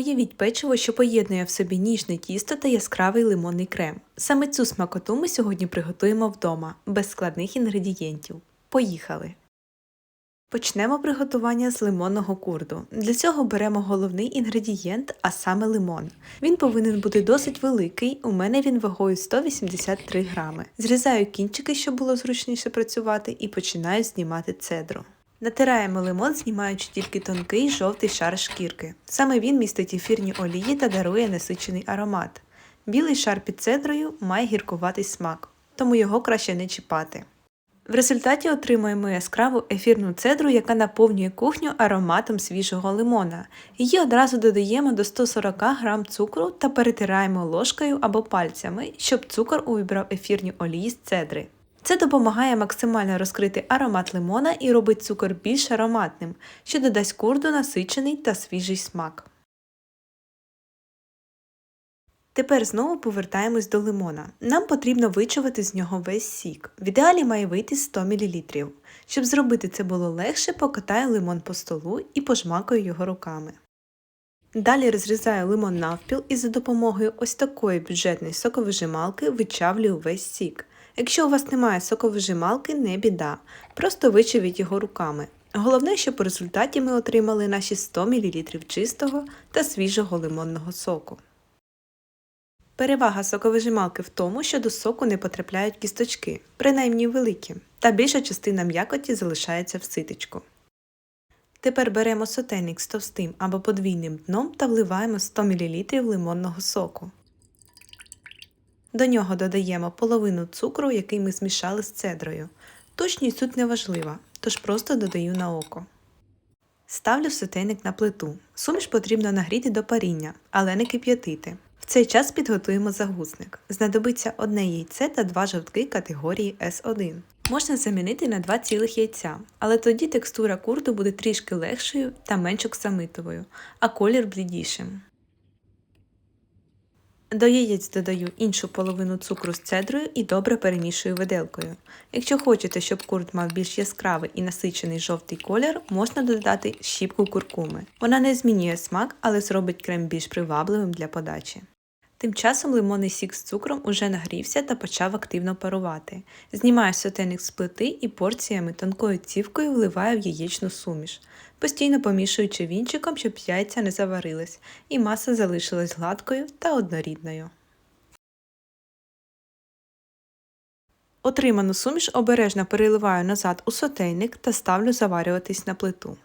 Уявіть печиво, що поєднує в собі ніжне тісто та яскравий лимонний крем. Саме цю смакоту ми сьогодні приготуємо вдома, без складних інгредієнтів. Поїхали! Почнемо приготування з лимонного курду. Для цього беремо головний інгредієнт, а саме лимон. Він повинен бути досить великий, у мене він вагою 183 грами. Зрізаю кінчики, щоб було зручніше працювати, і починаю знімати цедру. Натираємо лимон, знімаючи тільки тонкий жовтий шар шкірки. Саме він містить ефірні олії та дарує насичений аромат. Білий шар під цедрою має гіркуватий смак, тому його краще не чіпати. В результаті отримуємо яскраву ефірну цедру, яка наповнює кухню ароматом свіжого лимона. Її одразу додаємо до 140 г цукру та перетираємо ложкою або пальцями, щоб цукор увібрав ефірні олії з цедри. Це допомагає максимально розкрити аромат лимона і робить цукор більш ароматним, що додасть курду насичений та свіжий смак. Тепер знову повертаємось до лимона. Нам потрібно вичавити з нього весь сік. В ідеалі має вийти 100 мл. Щоб зробити це було легше, покатаю лимон по столу і пожмакаю його руками. Далі розрізаю лимон навпіл і за допомогою ось такої бюджетної соковижималки вичавлюю весь сік. Якщо у вас немає соковижималки, не біда, просто вичавіть його руками. Головне, щоб у результаті ми отримали наші 100 мл чистого та свіжого лимонного соку. Перевага соковижималки в тому, що до соку не потрапляють кісточки, принаймні великі, та більша частина м'якоті залишається в ситечку. Тепер беремо сотейник з товстим або подвійним дном та вливаємо 100 мл лимонного соку. До нього додаємо половину цукру, який ми змішали з цедрою. Точність тут не важлива, тож просто додаю на око. Ставлю сотейник на плиту. Суміш потрібно нагріти до паріння, але не кип'ятити. В цей час підготуємо загусник. Знадобиться одне яйце та два жовтки категорії S1. Можна замінити на два цілих яйця, але тоді текстура курду буде трішки легшою та менш оксамитовою, а колір блідішим. До яєць додаю іншу половину цукру з цедрою і добре перемішую виделкою. Якщо хочете, щоб курт мав більш яскравий і насичений жовтий колір, можна додати щіпку куркуми. Вона не змінює смак, але зробить крем більш привабливим для подачі. Тим часом лимонний сік з цукром уже нагрівся та почав активно парувати. Знімаю сотейник з плити і порціями тонкою цівкою вливаю в яєчну суміш, постійно помішуючи вінчиком, щоб яйця не заварились, і маса залишилась гладкою та однорідною. Отриману суміш обережно переливаю назад у сотейник та ставлю заварюватись на плиту.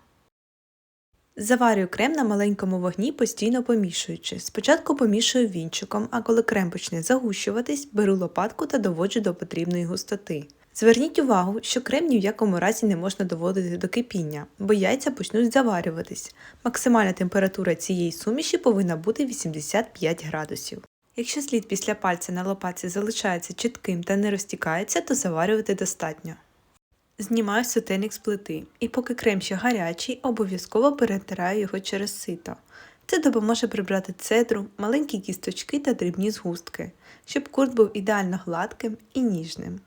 Заварюю крем на маленькому вогні, постійно помішуючи. Спочатку помішую вінчиком, а коли крем почне загущуватись, беру лопатку та доводжу до потрібної густоти. Зверніть увагу, що крем ні в якому разі не можна доводити до кипіння, бо яйця почнуть заварюватись. Максимальна температура цієї суміші повинна бути 85 градусів. Якщо слід після пальця на лопатці залишається чітким та не розтікається, то заварювати достатньо. Знімаю сотейник з плити, і поки крем ще гарячий, обов'язково перетираю його через сито. Це допоможе прибрати цедру, маленькі кісточки та дрібні згустки, щоб курт був ідеально гладким і ніжним.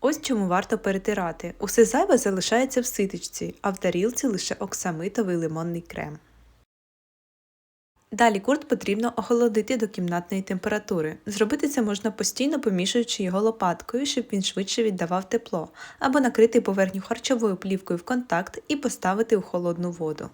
Ось чому варто перетирати. Усе зайве залишається в ситочці, а в тарілці лише оксамитовий лимонний крем. Далі курт потрібно охолодити до кімнатної температури. Зробити це можна постійно помішуючи його лопаткою, щоб він швидше віддавав тепло, або накрити поверхню харчовою плівкою в контакт і поставити у холодну воду.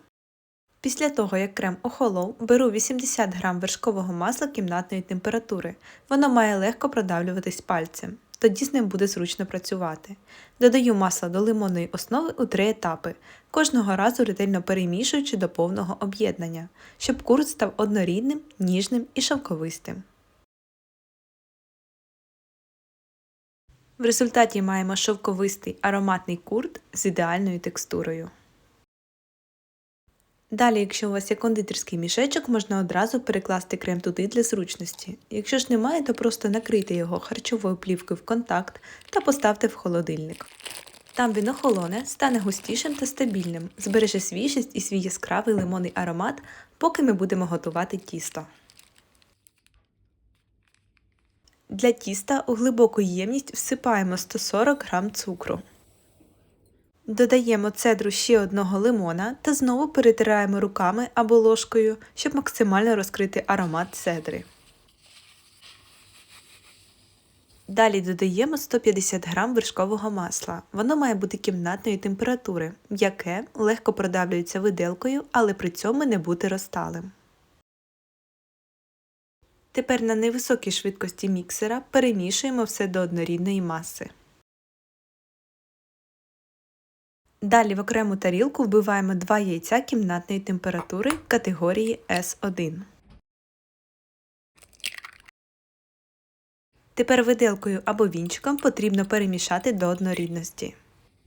Після того, як крем охолов, беру 80 г вершкового масла кімнатної температури. Воно має легко продавлюватись пальцем тоді з ним буде зручно працювати. Додаю масло до лимонної основи у три етапи, кожного разу ретельно перемішуючи до повного об'єднання, щоб курт став однорідним, ніжним і шовковистим. В результаті маємо шовковистий ароматний курт з ідеальною текстурою. Далі, якщо у вас є кондитерський мішечок, можна одразу перекласти крем туди для зручності. Якщо ж немає, то просто накрийте його харчовою плівкою в контакт та поставте в холодильник. Там він охолоне, стане густішим та стабільним, збереже свіжість і свій яскравий лимонний аромат, поки ми будемо готувати тісто. Для тіста у глибоку ємність всипаємо 140 г цукру. Додаємо цедру ще одного лимона та знову перетираємо руками або ложкою, щоб максимально розкрити аромат цедри. Далі додаємо 150 г вершкового масла. Воно має бути кімнатної температури, м'яке, легко продавлюється виделкою, але при цьому не бути розталим. Тепер на невисокій швидкості міксера перемішуємо все до однорідної маси. Далі в окрему тарілку вбиваємо 2 яйця кімнатної температури категорії S1. Тепер виделкою або вінчиком потрібно перемішати до однорідності.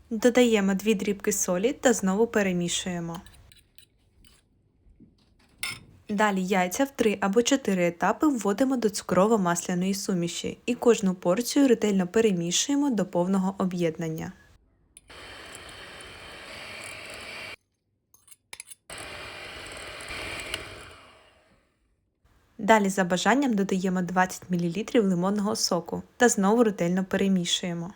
Додаємо 2 дрібки солі та знову перемішуємо. Далі яйця в 3 або 4 етапи вводимо до цукрово-масляної суміші і кожну порцію ретельно перемішуємо до повного об'єднання. Далі за бажанням додаємо 20 мл лимонного соку та знову ретельно перемішуємо.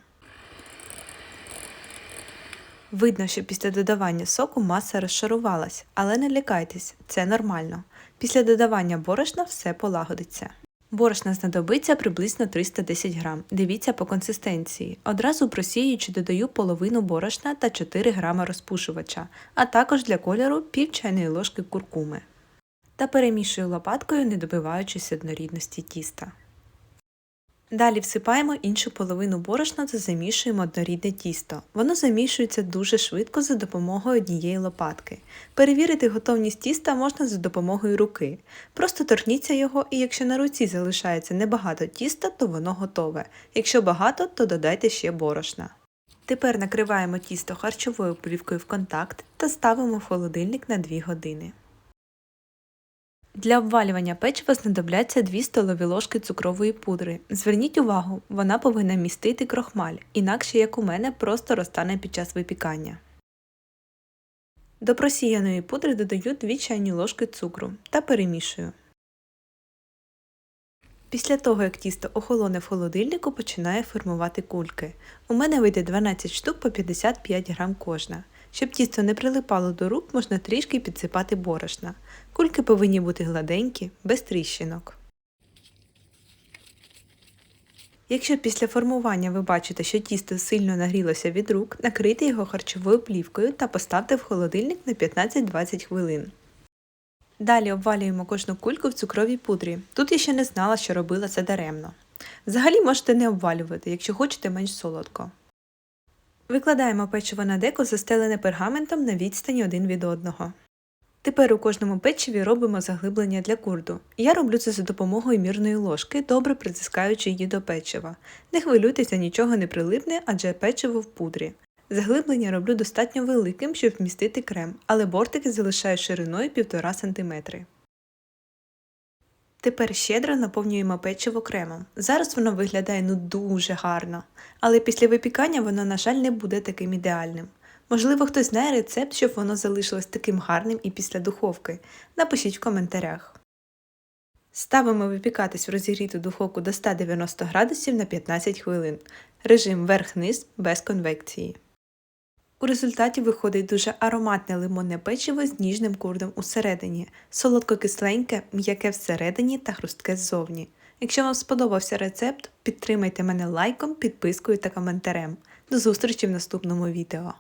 Видно, що після додавання соку маса розшарувалась, але не лякайтесь, це нормально. Після додавання борошна все полагодиться. Борошна знадобиться приблизно 310 г. Дивіться по консистенції. Одразу просіюючи додаю половину борошна та 4 г розпушувача, а також для кольору пів чайної ложки куркуми та перемішую лопаткою, не добиваючись однорідності тіста. Далі всипаємо іншу половину борошна та замішуємо однорідне тісто. Воно замішується дуже швидко за допомогою однієї лопатки. Перевірити готовність тіста можна за допомогою руки. Просто торкніться його і якщо на руці залишається небагато тіста, то воно готове. Якщо багато, то додайте ще борошна. Тепер накриваємо тісто харчовою плівкою в контакт та ставимо в холодильник на 2 години. Для обвалювання печива знадобляться 2 столові ложки цукрової пудри. Зверніть увагу, вона повинна містити крохмаль, інакше, як у мене, просто розтане під час випікання. До просіяної пудри додаю 2 чайні ложки цукру та перемішую. Після того, як тісто охолоне в холодильнику, починає формувати кульки. У мене вийде 12 штук по 55 грам кожна. Щоб тісто не прилипало до рук, можна трішки підсипати борошна. Кульки повинні бути гладенькі, без тріщинок. Якщо після формування ви бачите, що тісто сильно нагрілося від рук, накрийте його харчовою плівкою та поставте в холодильник на 15-20 хвилин. Далі обвалюємо кожну кульку в цукровій пудрі. Тут я ще не знала, що робила це даремно. Взагалі можете не обвалювати, якщо хочете менш солодко. Викладаємо печиво на деко, застелене пергаментом на відстані один від одного. Тепер у кожному печиві робимо заглиблення для курду. Я роблю це за допомогою мірної ложки, добре притискаючи її до печива. Не хвилюйтеся, нічого не прилипне, адже печиво в пудрі. Заглиблення роблю достатньо великим, щоб вмістити крем, але бортики залишаю шириною 1,5 см. Тепер щедро наповнюємо печиво кремом. Зараз воно виглядає ну дуже гарно, але після випікання воно, на жаль, не буде таким ідеальним. Можливо, хтось знає рецепт, щоб воно залишилось таким гарним і після духовки. Напишіть в коментарях. Ставимо випікатись в розігріту духовку до 190 градусів на 15 хвилин. Режим верх-низ без конвекції. У результаті виходить дуже ароматне лимонне печиво з ніжним курдом усередині, солодко-кисленьке, м'яке всередині та хрустке ззовні. Якщо вам сподобався рецепт, підтримайте мене лайком, підпискою та коментарем. До зустрічі в наступному відео.